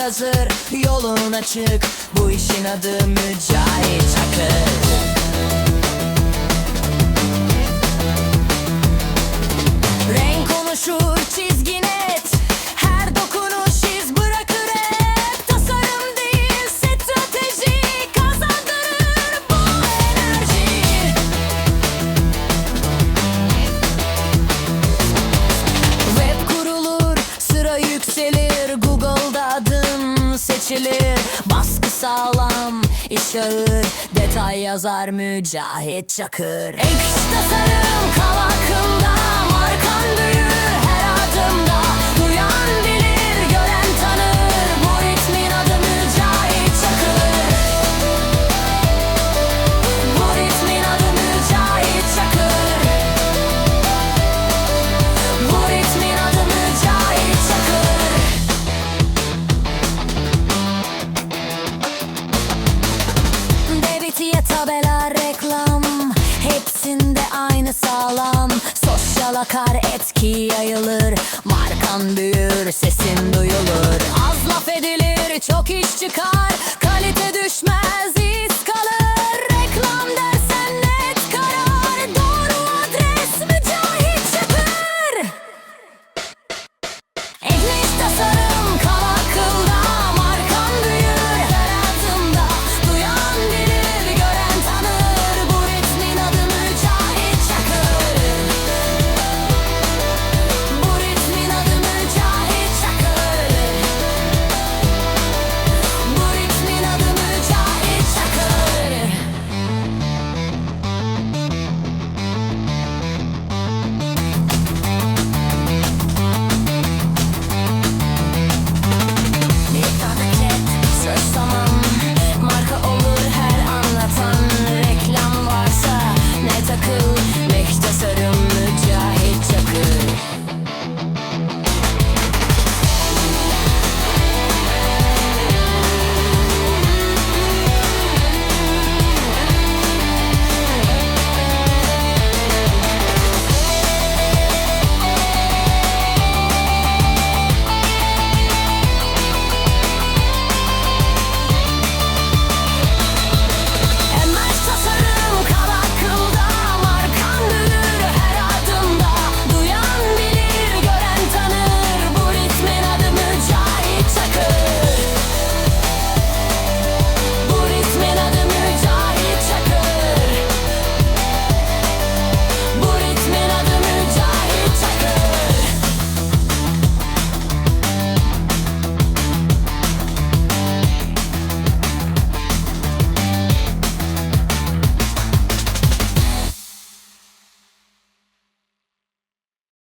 Fikir hazır, yolun açık Bu işin adı Mücahit Çakır sağlam, iş ağır Detay yazar Mücahit Çakır. Ek tasarım kavakında Aynı sağlam. Sosyal akar etki yayılır. Markan büyür sesin duyulur. Az laf edilir çok iş çıkar